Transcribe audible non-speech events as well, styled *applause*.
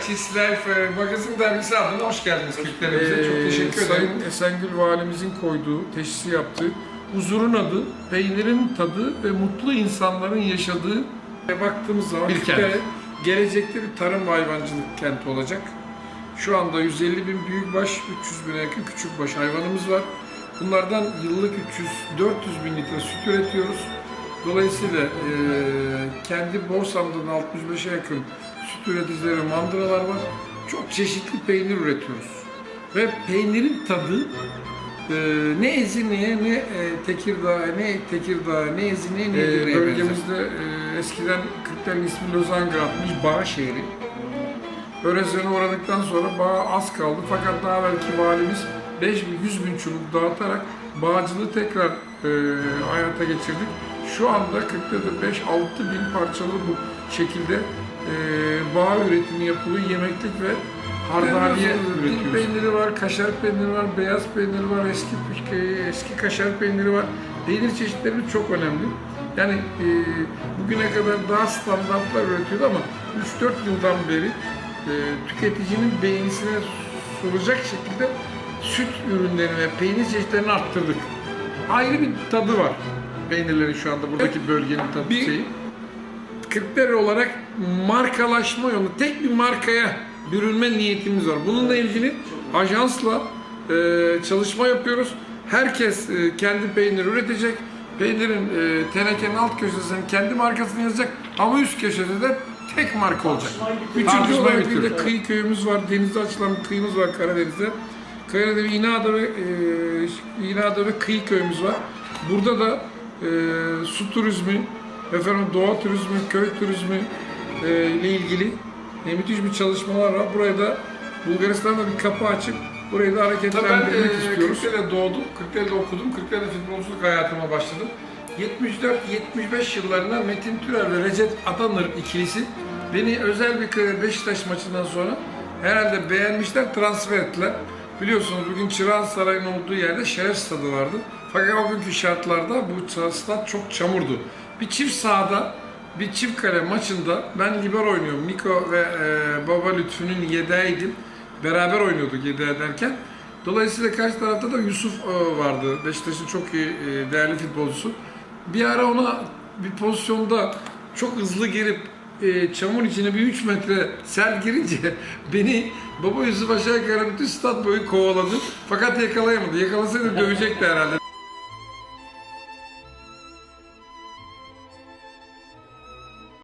Cheese Life e, Magazin Dergisi adına hoş geldiniz Kürtlerimize. Çok teşekkür Ee, ederim. Sayın Esengül Valimizin koyduğu, teşhisi yaptığı huzurun adı, peynirin tadı ve mutlu insanların yaşadığı e, baktığımız zaman Bir kent. gelecekte bir tarım ve hayvancılık kenti olacak. Şu anda 150 bin büyükbaş, 300 bine yakın küçükbaş hayvanımız var. Bunlardan yıllık 300-400 bin litre süt üretiyoruz. Dolayısıyla e, kendi borsamdan 65'e yakın süt üreticileri mandıralar var. Çok çeşitli peynir üretiyoruz. Ve peynirin tadı e, ne Ezine'ye ne e, Tekirdağ, ne Tekirdağ, ne Ezine'ye ne Edirne'ye bölgemizde e, eskiden Kürtlerin ismi Lozanga atmış bağ şehri. Öğrencilerine uğradıktan sonra bağ az kaldı fakat daha belki valimiz 5 bin, 100 bin çubuk dağıtarak bağcılığı tekrar e, hayata geçirdik. Şu anda 40'da 5-6 bin parçalı bu şekilde e, bağ üretimi yapılıyor. Yemeklik ve hardaliye üretiyoruz. peyniri var, kaşar peyniri var, beyaz peyniri var, eski eski kaşar peyniri var. Peynir çeşitlerimiz çok önemli. Yani e, bugüne kadar daha standartlar üretiyordu ama 3-4 yıldan beri e, tüketicinin beğenisine sunulacak şekilde süt ürünlerini ve peynir çeşitlerini arttırdık. Ayrı bir tadı var peynirlerin şu anda buradaki bölgenin tadı Bir- şeyi. Kırklareli olarak markalaşma yolu, tek bir markaya bürünme niyetimiz var. Bununla ilgili ajansla e, çalışma yapıyoruz. Herkes e, kendi peynir üretecek. Peynirin e, tenekenin alt köşesine kendi markasını yazacak ama üst köşede de tek marka olacak. Üçüncü olarak bir de kıyı köyümüz var. Denize açılan bir kıyımız var Karadeniz'de. Karadeniz'de bir İnada ve e, ve kıyı köyümüz var. Burada da e, su turizmi, efendim doğa turizmi, köy turizmi e, ile ilgili e, müthiş bir çalışmalar var. Buraya da Bulgaristan'da bir kapı açıp burayı da Tabii ben hareketlendirmek e, istiyoruz. Kırklareli'de doğdum, Kırklareli'de okudum, Kırklareli'de futbolculuk hayatıma başladım. 74-75 yıllarında Metin Türer ve Recep Adanır ikilisi beni özel bir Beşiktaş maçından sonra herhalde beğenmişler, transfer ettiler. Biliyorsunuz bugün Çırağan Sarayı'nın olduğu yerde Şeref Stadı vardı. Fakat o günkü şartlarda bu stat çok çamurdu. Bir çift sahada bir çift kale maçında ben libero oynuyorum. Miko ve e, Baba Lütfü'nün yedeğiydim. Beraber oynuyorduk yedeğe derken. Dolayısıyla karşı tarafta da Yusuf e, vardı. Beşiktaş'ın çok iyi, e, değerli futbolcusu. Bir ara ona bir pozisyonda çok hızlı girip e, çamur içine bir 3 metre sel girince *laughs* beni baba Yusuf aşağı yukarı bütün stat boyu kovaladı. Fakat yakalayamadı. Yakalasaydı dövecekti herhalde.